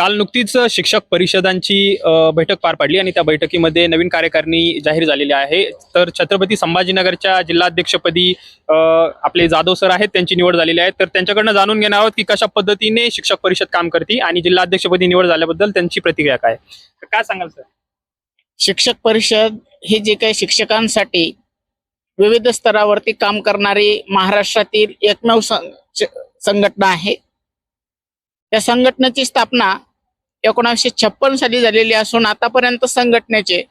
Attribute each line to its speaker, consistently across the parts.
Speaker 1: काल नुकतीच शिक्षक परिषदांची बैठक पार पडली आणि त्या बैठकीमध्ये नवीन कार्यकारिणी जाहीर झालेली आहे. तर छत्रपती संभाजीनगरच्या जिल्हाध्यक्षपदी अ, आपले जाधव सर आहेत त्यांची निवड झालेली आहे. तर त्यांच्याकडनं जाणून घेणार आहोत की कशा पद्धतीने शिक्षक परिषद काम करते आणि जिल्हाध्यक्षपदी निवड झाल्याबद्दल त्यांची प्रतिक्रिया काय काय सांगाल सर?
Speaker 2: शिक्षक परिषद हे जे काही शिक्षकांसाठी विविध स्तरावरती काम करणारी महाराष्ट्रातील एकमेव सं- संघटना आहे. त्या संघटनेची स्थापना एकोणीसशे छप्पन साली झालेली असून आतापर्यंत संघटनेचे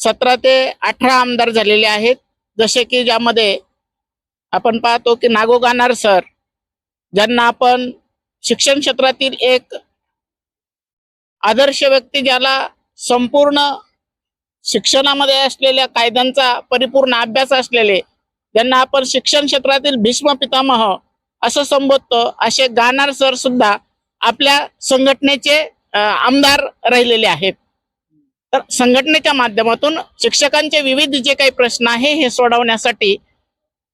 Speaker 2: सतरा ते अठरा आमदार झालेले आहेत. जसे की ज्यामध्ये आपण पाहतो की नागो गाणार सर ज्यांना आपण शिक्षण क्षेत्रातील एक आदर्श व्यक्ती ज्याला संपूर्ण शिक्षणामध्ये असलेल्या कायद्यांचा परिपूर्ण अभ्यास असलेले ज्यांना आपण शिक्षण क्षेत्रातील भीष्म पितामह असं संबोधतो असे गानार सर सुद्धा आपल्या संघटनेचे आमदार राहिलेले आहेत. तर संघटनेच्या माध्यमातून शिक्षकांचे विविध जे काही प्रश्न आहे हे सोडवण्यासाठी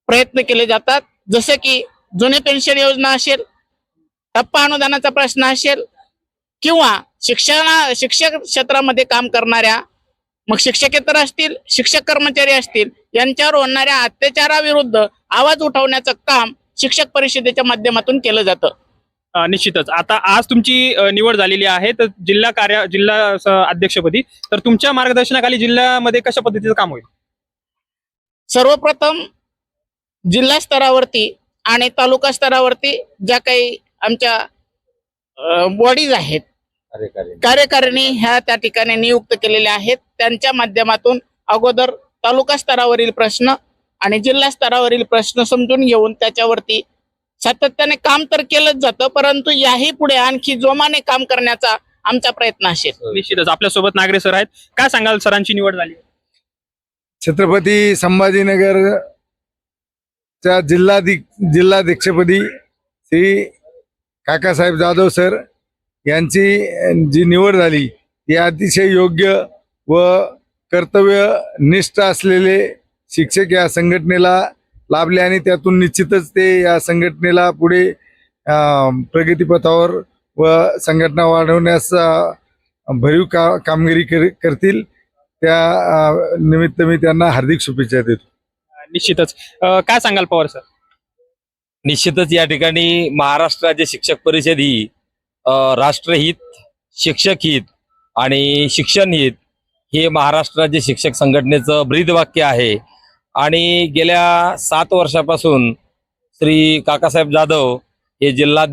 Speaker 2: प्रयत्न केले जातात. जसे की जुने पेन्शन योजना असेल टप्पा अनुदानाचा प्रश्न असेल किंवा शिक्षणा शिक्षक क्षेत्रामध्ये काम करणाऱ्या मग शिक्षकेतर असतील शिक्षक कर्मचारी असतील यांच्यावर होणाऱ्या अत्याचाराविरुद्ध आवाज उठवण्याचं काम शिक्षक परिषदेच्या माध्यमातून केलं जातं.
Speaker 1: निश्चितच. आता आज तुमची निवड झालेली आहे तर जिल्हा कार्य जिल्हा अध्यक्षपदी. तर तुमच्या मार्गदर्शनाखाली जिल्ह्यामध्ये कशा पद्धतीचं काम होईल?
Speaker 2: सर्वप्रथम जिल्हा स्तरावरती आणि तालुका स्तरावरती ज्या काही आमच्या बॉडीज आहेत कार्यकारिणी ह्या त्या ठिकाणी नियुक्त केलेल्या आहेत. त्यांच्या माध्यमातून अगोदर तालुका स्तरावरील प्रश्न आणि जिल्हा स्तरावरील प्रश्न समजून घेऊन त्याच्यावरती सातत्याने काम तर केलंच जातं परंतु याही पुढे आणखी जोमाने काम करण्याचा आमचा प्रयत्न असेल.
Speaker 1: निश्चितच. आपल्यासोबत नागरे सर आहेत. काय सांगाल सरांची निवड झाली?
Speaker 3: छत्रपती संभाजीनगर च्या जिल्हाधिक जिल्हाध्यक्षपदी श्री काकासाहेब जाधव सर यांची जी निवड झाली ती अतिशय योग्य व कर्तव्यनिष्ठ असलेले शिक्षक या संघटनेला लाभले आणि त्यातून निश्चितच ते या संघटनेला पुढे प्रगतीपथावर व संघटना वाढवण्यास भरीव का कामगिरी कर करतील. त्या निमित्त मी त्यांना हार्दिक शुभेच्छा देतो.
Speaker 1: निश्चितच. काय सांगाल पवार सर?
Speaker 4: निश्चितच या ठिकाणी महाराष्ट्र राज्य शिक्षक परिषद ही राष्ट्रहित शिक्षक हित आणि शिक्षण हित हे महाराष्ट्र राज्य शिक्षक संघटनेचं ब्रीदवाक्य आहे. आणि गेल्या सात वर्षापासून श्री काकासाहेब जाधव हे जिल्हा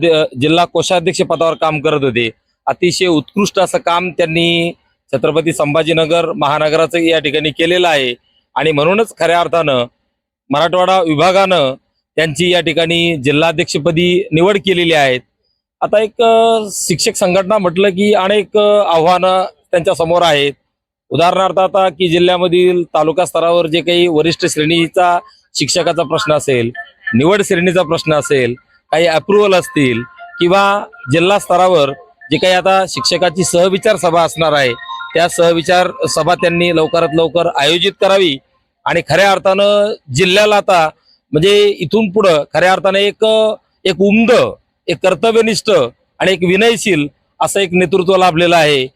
Speaker 4: जिल्हा कोषाध्यक्ष पदावर काम करत होते. अतिशय उत्कृष्ट असं काम त्यांनी छत्रपती संभाजीनगर महानगराचं या ठिकाणी केलेलं आहे. आणि म्हणूनच खऱ्या अर्थानं मराठवाडा विभागानं त्यांची या ठिकाणी जिल्हाध्यक्षपदी निवड केलेली आहेत आता एक शिक्षक संघटना म्हटलं की अनेक आव्हानं त्यांच्यासमोर आहेत. उदाहरणार्थ आता की जिल्ह्यामधील तालुका स्तरावर जे काही वरिष्ठ श्रेणीचा शिक्षकाचा प्रश्न असेल निवड श्रेणीचा प्रश्न असेल काही अप्रुव्हल असतील किंवा जिल्हा स्तरावर जे काही आता शिक्षकाची सहविचार सभा असणार आहे त्या सहविचार सभा त्यांनी लवकरात लवकर आयोजित करावी आणि खऱ्या अर्थानं जिल्ह्याला आता म्हणजे इथून पुढं खऱ्या अर्थानं एक एक उमद एक कर्तव्यनिष्ठ आणि एक विनयशील असं एक नेतृत्व लाभलेलं आहे.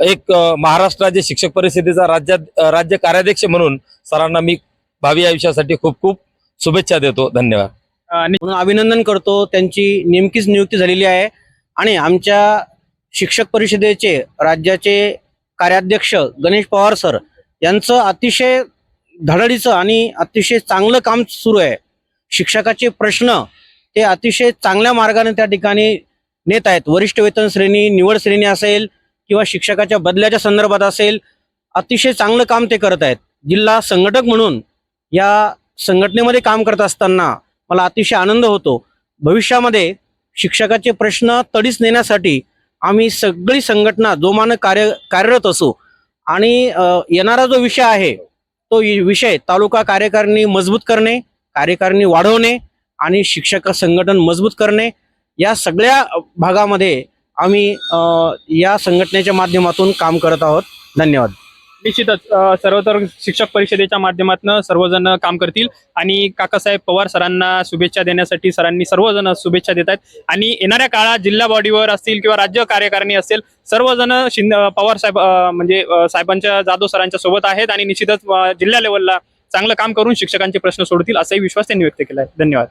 Speaker 4: एक महाराष्ट्र राज्य शिक्षक परिषदेचा राज्यात राज्य कार्याध्यक्ष म्हणून सरांना मी भावी आयुष्यासाठी खूप खूप शुभेच्छा देतो. धन्यवाद.
Speaker 5: म्हणून अभिनंदन करतो. त्यांची नेमकीच नियुक्ती झालेली आहे. आणि आमच्या शिक्षक परिषदेचे राज्याचे कार्याध्यक्ष गणेश पवार सर यांचं अतिशय धडडीचं आणि अतिशय चांगलं काम सुरू आहे. शिक्षकाचे प्रश्न ते अतिशय चांगल्या मार्गाने त्या ठिकाणी नेत आहेत. वरिष्ठ वेतन श्रेणी निवड श्रेणी असेल किंवा शिक्षकाच्या बदल्याच्या संदर्भात असेल अतिशय चांगलं काम ते करत आहेत. जिल्हा संघटक म्हणून या संघटनेमध्ये काम करत असताना मला अतिशय आनंद होतो. भविष्यामध्ये शिक्षकाचे प्रश्न तडीस नेण्यासाठी आम्ही सगळी संघटना जोमानं कार्य कार्यरत असू. आणि येणारा जो विषय आहे तो विषय तालुका कार्यकारिणी मजबूत करणे कार्यकारिणी वाढवणे आणि शिक्षक संघटन मजबूत करणे या सगळ्या भागामध्ये आम्ही या संघटनेच्या माध्यमातून काम करत आहोत. धन्यवाद.
Speaker 1: निश्चितच सर्वतर शिक्षक परिषदेच्या माध्यमातून सर्वजण काम करतील आणि काकासाहेब पवार सरांना शुभेच्छा देण्यासाठी सरांनी सर्वजण शुभेच्छा देत आहेत. आणि येणाऱ्या काळात जिल्हा बॉडीवर असतील किंवा राज्य कार्यकारिणी असेल सर्वजण शिंद पवार साहेब म्हणजे साहेबांच्या जाधव सरांच्या सोबत आहेत आणि निश्चितच जिल्हा लेवलला चांगलं काम करून शिक्षकांचे प्रश्न सोडतील असाही विश्वास त्यांनी व्यक्त केला आहे धन्यवाद.